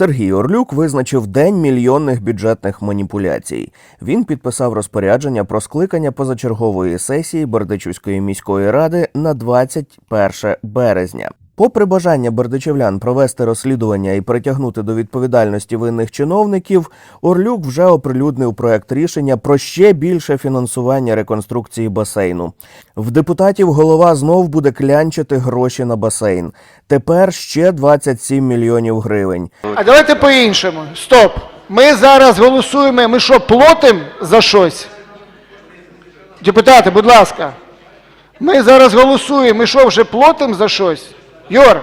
Сергій Орлюк визначив день мільйонних бюджетних маніпуляцій. Він підписав розпорядження про скликання позачергової сесії Бердичівської міської ради на 21 березня. Попри бажання бердичевлян провести розслідування і притягнути до відповідальності винних чиновників, Орлюк вже оприлюднив проект рішення про ще більше фінансування реконструкції басейну. В депутатів голова знов буде клянчити гроші на басейн. Тепер ще 27 мільйонів гривень. А давайте по-іншому. Стоп. Ми зараз голосуємо. Ми що, платимо за щось? Депутати, будь ласка. Ми зараз голосуємо. Ми що, вже платимо за щось? Юр.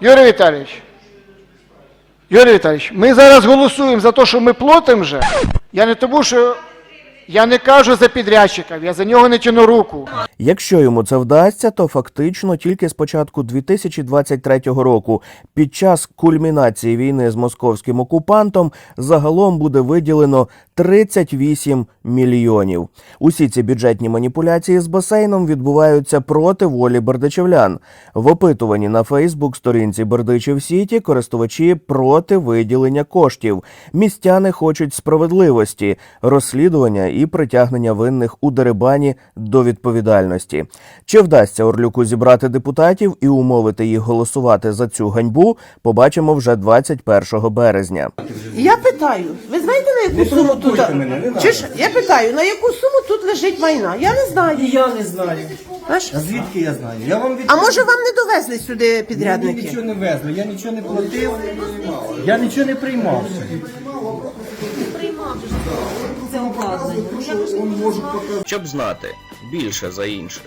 Юрій Віталійович. Юрій Віталійович, ми зараз голосуємо за те, що ми платимо вже. Я не тому, що я не кажу за підрядчика, я за нього не тяну руку. Якщо йому це вдасться, то фактично тільки з початку 2023 року, під час кульмінації війни з московським окупантом, загалом буде виділено 38 мільйонів. Усі ці бюджетні маніпуляції з басейном відбуваються проти волі бердичевлян. В опитуванні на Фейсбук сторінці Бердичів Сіті користувачі проти виділення коштів. Містяни хочуть справедливості, розслідування і притягнення винних у дерибані до відповідальності. Чи вдасться Орлюку зібрати депутатів і умовити їх голосувати за цю ганьбу? Побачимо вже 21 березня. Я питаю, ви знаєте на яку суму тут? Чи ж я питаю, на яку суму тут лежить майна? Я не знаю. І я не знаю. Знаєш? А звідки я знаю? Я вам від... А може вам не довезли сюди Мені підрядники? нічого не везли, я нічого не платив, я нічого не приймав. Щоб знати більше за інших.